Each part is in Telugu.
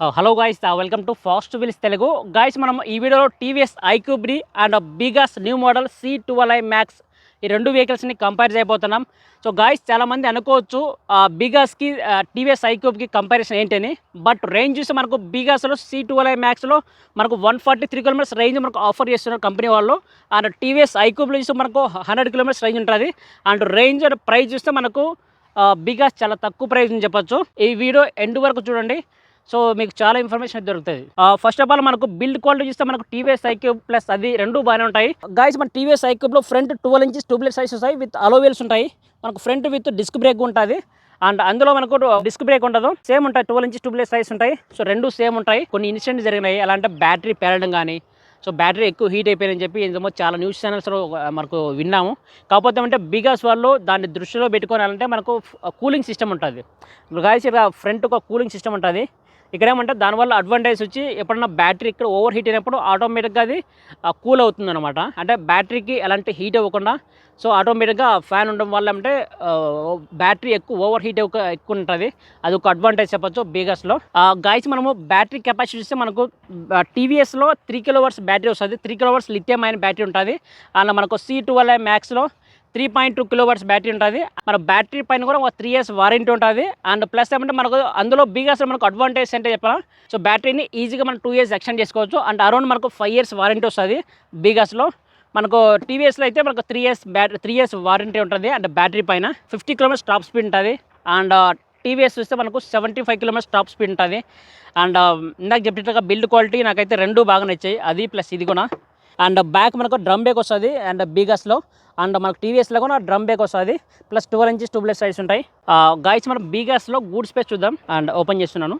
Hello guys welcome to fast wheels Telugu guys మనం ఈ వీడియోలో TVS ఐక్యూబ్రీ and BGauss new model C twelve I max ఈ రెండు వెహికల్స్ని కంపేర్ చేయబోతున్నాం. సో గాయస్ చాలామంది అనుకోవచ్చు బిగాస్కి టీవీఎస్ ఐక్యూబ్కి కంపారిజన్ ఏంటని. బట్ రేంజ్ చూస్తే మనకు బిగాస్లో సి ట్వెల్వ్ ఐ మ్యాక్స్లో మనకు one forty three kilometres range మనకు ఆఫర్ చేస్తున్నారు కంపెనీ వాళ్ళు. అండ్ టీవీఎస్ ఐక్యూబ్లో చూస్తే మనకు హండ్రెడ్ కిలోమీటర్స్ రేంజ్ ఉంటుంది. అండ్ రేంజ్ అండ్ ప్రైస్ చూస్తే మనకు uh, బిగాస్ చాలా తక్కువ ప్రైస్ అని చెప్పొచ్చు. ఈ వీడియో ఎండ్ వరకు చూడండి. సో మీకు చాలా ఇన్ఫర్మేషన్ దొరుకుతుంది ఫస్ట్ ఆఫ్ ఆల్ మనకు బిల్డ్ క్వాలిటీ చూస్తే మనకు టీవీఎస్ ఐక్యూబ్ ప్లస్ అది రెండు బాగానే ఉంటాయి. గాయస్ మన TVS ఐక్యూబ్లో front twelve inches tubeless size వస్తాయి విత్ అలోవెల్స్ ఉంటాయి. మనకు ఫ్రంట్ విత్ డిస్క్ బ్రేక్ ఉంటుంది. అండ్ అందులో మనకు డిస్క్ బ్రేక్ ఉండదు. సేమ్ ఉంటాయి ట్వెల్వ్ ఇంచెస్ ట్యూబ్లెట్ సైజ్ ఉంటాయి. సో రెండు సేమ్ ఉంటాయి. కొన్ని ఇన్సిడెంట్స్ జరిగినాయి. ఎలా అంటే బ్యాటరీ పేరడం కానీ సో బ్యాటరీ ఎక్కువ హీట్ అయిపోయిందని చెప్పి ఇంతమో చాలా న్యూస్ ఛానల్స్లో మనకు విన్నాము. కాకపోతే అంటే బిగాస్ వాళ్ళు దాన్ని దృష్టిలో పెట్టుకోవాలంటే మనకు కూలింగ్ సిస్టమ్ ఉంటుంది. గాయస్ ఇక్కడ ఫ్రంట్ ఒక కూలింగ్ సిస్టమ్ ఉంటుంది. ఇక్కడ ఏమంటే దానివల్ల అడ్వాంటేజ్ వచ్చి ఎప్పుడన్నా బ్యాటరీ ఇక్కడ ఓవర్ హీట్ అయినప్పుడు ఆటోమేటిక్గా అది కూల్ అవుతుంది అనమాట అంటే బ్యాటరీకి ఎలాంటి హీట్ అవ్వకుండా సో ఆటోమేటిక్గా ఫ్యాన్ ఉండడం వల్ల అంటే బ్యాటరీ ఎక్కువ ఓవర్ హీట్ ఎక్కువ ఉంటుంది అది ఒక అడ్వాంటేజ్ చెప్పచ్చు బీగస్లో గాయస్ మనము బ్యాటరీ కెపాసిటీ చూస్తే మనకు టీవీఎస్లో three kilo watt hours battery వస్తుంది. Three kilo watt hours lithium అయిన బ్యాటరీ ఉంటుంది. అలా మనకు C twelve మ్యాక్స్లో three point two kilo battery ఉంటుంది. మన బ్యాటరీ పైన కూడా ఒక త్రీ ఇయర్స్ వారంటీ ఉంటుంది. అండ్ ప్లస్ ఏమంటే మనకు అందులో బిగ్గెస్ట్ మనకు అడ్వాంటేజ్ అంటే చెప్పాలా? సో బ్యాటరీని ఈజీగా మనం టూ ఇయర్స్ ఎక్స్టెండ్ చేసుకోవచ్చు. అండ్ అరౌండ్ మనకు ఫైవ్ ఇయర్స్ వారంటీ వస్తుంది బిగాస్లో మనకు టీవీఎస్లో అయితే మనకు three years battery three years warranty ఉంటుంది. అండ్ బ్యాటరీ పైన ఫిఫ్టీ కిలోమీటర్స్ టాప్ స్పీడ్ ఉంటుంది. అండ్ టీవీఎస్ uh, చూస్తే మనకు seventy five kilometres top speed ఉంటుంది అండ్ um, ఇందాక చెప్పినట్టుగా బిల్డ్ క్వాలిటీ నాకైతే రెండు బాగా నచ్చాయి. అది ప్లస్ ఇది కూడా. అండ్ బ్యాక్ మనకు డ్రమ్ బ్రేక్ వస్తుంది అండ్ బీగస్లో అండ్ మనకు టీవీఎస్లో కూడా డ్రమ్ బ్రేక్ వస్తుంది. Plus twelve inches tubeless sides ఉంటాయి. గాయస్ మనం బీగస్లో గూడ్ స్పేస్ చూద్దాం అండ్ ఓపెన్ చేస్తున్నాను.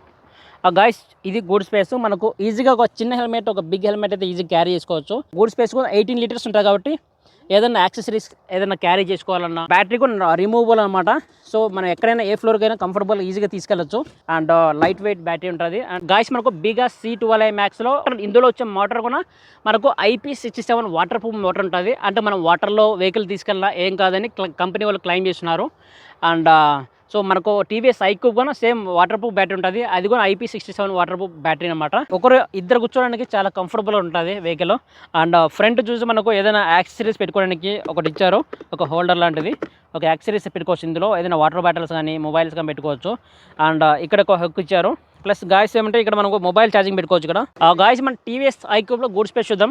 గాయస్ ఇది గూడ్ స్పేస్ మనకు ఈజీగా ఒక చిన్న హెల్మెట్ ఒక బిగ్ హెల్మెట్ అయితే ఈజీ క్యారీ చేసుకోవచ్చు. గూడ్ స్పేస్ కూడా ఎయిటీన్ లీటర్స్ ఉంటాయి కాబట్టి ఏదైనా యాక్సెసరీస్ ఏదైనా క్యారీ చేసుకోవాలన్నా బ్యాటరీ కూడా రిమూవబుల్ అనమాట సో మనం ఎక్కడైనా ఏ ఫ్లోర్కైనా కంఫర్టబుల్ ఈజీగా తీసుకెళ్ళచ్చు. అండ్ లైట్ వెయిట్ బ్యాటరీ ఉంటుంది. అండ్ గాయస్ మనకు బిగా సి ట్వెల్వ్ ఐ మ్యాక్స్లో ఇందులో వచ్చే మోటార్ కూడా మనకు IP sixty seven waterproof motor ఉంటుంది. అంటే మనం వాటర్లో వెహికల్ తీసుకెళ్ళినా ఏం కాదని కంపెనీ వాళ్ళు క్లెయిమ్ చేస్తున్నారు. అండ్ సో మనకు టీవీఎస్ ఐక్యూబ్ కూడా సేమ్ వాటర్ ప్రూఫ్ బ్యాటరీ ఉంటుంది. అది కూడా IP sixty seven waterproof battery అనమాట ఒకరు ఇద్దరు కూర్చోడానికి చాలా కంఫర్టబుల్ ఉంటుంది వెహికల్ అండ్ ఫ్రంట్ చూసి మనకు ఏదైనా యాక్సెసరీస్ పెట్టుకోవడానికి ఒకటి ఇచ్చారు. ఒక హోల్డర్ లాంటిది. ఒక యాక్సెసరీస్ పెట్టుకోవచ్చు ఇందులో. ఏదైనా వాటర్ బాటిల్స్ కానీ మొబైల్స్ కానీ పెట్టుకోవచ్చు. అండ్ ఇక్కడ ఒక హెక్ ఇచ్చారు. ప్లస్ గాయస్ ఏమంటే ఇక్కడ మనకు మొబైల్ ఛార్జింగ్ పెట్టుకోవచ్చు ఇక్కడ. గాయస్ మన టీవీఎస్ ఐక్యూబ్లో గూడ్ స్పేస్ చూద్దాం.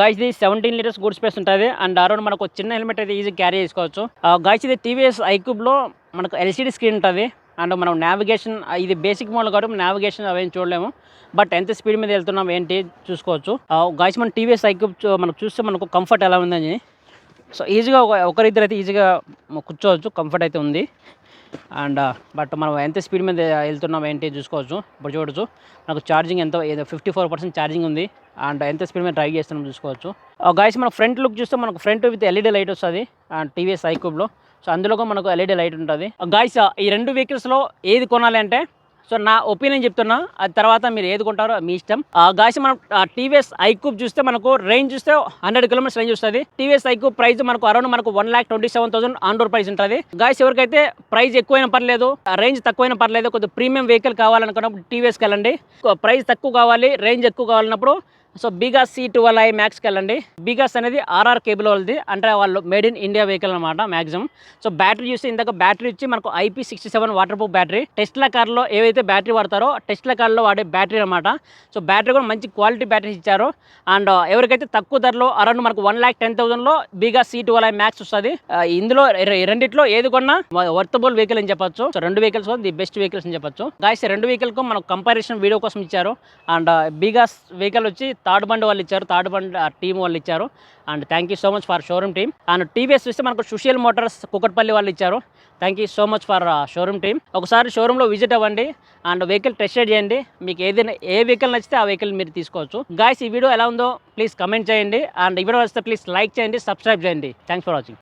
గాయస్ ఇది సెవెంటీన్ లీటర్స్ గూడ్ స్పేస్ ఉంటుంది. అండ్ అరౌండ్ మనకు చిన్న హెల్మెట్ అయితే ఈజీ క్యారీ చేసుకోవచ్చు. గాయస్ ఇది టీవీఎస్ ఐక్యూబ్లో మనకు ఎల్సీడీ స్క్రీన్ ఉంటుంది. అండ్ మనం నావిగేషన్ ఇది బేసిక్ మోడల్ కాబట్టి నావిగేషన్ అవేం చూడలేము. బట్ ఎంత స్పీడ్ మీద వెళ్తున్నాం ఏంటి చూసుకోవచ్చు. గాయస్ మన టీవీఎస్ ఐక్యూబ్ మనకు చూస్తే మనకు కంఫర్ట్ ఎలా ఉందని. సో ఈజీగా ఒక ఒకరిద్దరు అయితే ఈజీగా కూర్చోవచ్చు. కంఫర్ట్ అయితే ఉంది. అండ్ uh, బట్ మనం ఎంత స్పీడ్ మీద వెళ్తున్నాం ఏంటి చూసుకోవచ్చు ఇప్పుడు చూడొచ్చు. మనకు ఛార్జింగ్ ఎంత ఏదో ఫిఫ్టీ ఫోర్ పర్సెంట్ ఛార్జింగ్ ఉంది. అండ్ ఎంత స్పీడ్ మీద డ్రైవ్ చేస్తున్నాం చూసుకోవచ్చు. Uh, గాయస్ మన ఫ్రంట్ లుక్ చూస్తే మనకు ఫ్రంట్ విత్ ఎల్ఈడి లైట్ వస్తుంది అండ్ టీవీఎస్ ఐక్యూబ్లో సో అందులో మనకు ఎల్ఈడి లైట్ ఉంటుంది. గాయస్ ఈ రెండు వెహికల్స్లో ఏది కొనాలి అంటే సో నా ఒపీనియన్ చెప్తున్నా అది తర్వాత మీరు ఏది కొంటారో మీ ఇష్టం. గాసి మనం టీవీఎస్ ఐక్యూబ్ చూస్తే మనకు రేంజ్ చూస్తే హండ్రెడ్ కిలోమీటర్స్ రేంజ్ వస్తుంది. టీవీఎస్ ఐక్యూబ్ ప్రైస్ మనకు అరౌండ్ మనకు one lakh twenty seven thousand on road price ఉంటుంది. గాయస్ ఎవరికైతే ప్రైస్ ఎక్కువైనా పర్లేదు రేంజ్ తక్కువైనా పర్లేదు కొద్దిగా ప్రీమియం వెహికల్ కావాలనుకున్నప్పుడు టీవీఎస్కి వెళ్ళండి. ప్రైస్ తక్కువ కావాలి రేంజ్ ఎక్కువ కావాలన్నప్పుడు so BGauss C twelve I మ్యాక్స్కి వెళ్ళండి. బిగాస్ అనేది ఆర్ఆర్ కేబుల్ వాళ్ళది. అంటే వాళ్ళు మేడ్ ఇన్ ఇండియా వెహికల్ అనమాట మ్యాక్సిమం. సో బ్యాటరీ చూస్తే ఇందాక బ్యాటరీ వచ్చి మనకు IP sixty seven waterproof battery. టెస్ట్ల కార్లో ఏవైతే బ్యాటరీ వాడతారో టెస్ట్ల కార్లో వాడే బ్యాటరీ అనమాట సో బ్యాటరీ కూడా మంచి క్వాలిటీ బ్యాటరీస్ ఇచ్చారు. అండ్ ఎవరికైతే తక్కువ ధరలో అరౌండ్ మనకు one lakh ten థౌసండ్లో BGauss C twelve I max వస్తుంది. ఇందులో రెండిట్లో ఏది కొన్నా వర్తబుల్ వెహికల్ అని చెప్పొచ్చు. సో రెండు వెహికల్స్ ది బెస్ట్ వెహికల్స్ అని చెప్పొచ్చు. గాయస్ రెండు వెహికల్కు మనకు కంపారిజన్ వీడియో కోసం ఇచ్చారు. అండ్ బిగాస్ వెహికల్ వచ్చి థర్డ్ బండ్ వాళ్ళు ఇచ్చారు థర్డ్ బండ్ టీం వాళ్ళు ఇచ్చారు. And thank you so much for showroom team and TVS చూస్తే మనకు సుశీల్ మోటార్స్ కుకట్పల్లి వాళ్ళు ఇచ్చారు. Thank you so much for showroom team ఒకసారి షోరూంలో విజిట్ అవ్వండి. అండ్ వెహికల్ టెస్ట్ చేయండి. మీకు ఏదైనా ఏ వెహికల్ నచ్చితే ఆ వెహికల్ మీరు తీసుకోవచ్చు. గాయస్ ఈ వీడియో ఎలా ఉందో ప్లీజ్ కమెంట్ చేయండి. అండ్ ఈ వీడియో వస్తే ప్లీజ్ లైక్ చేయండి సబ్స్క్రైబ్ చేయండి. Thanks for watching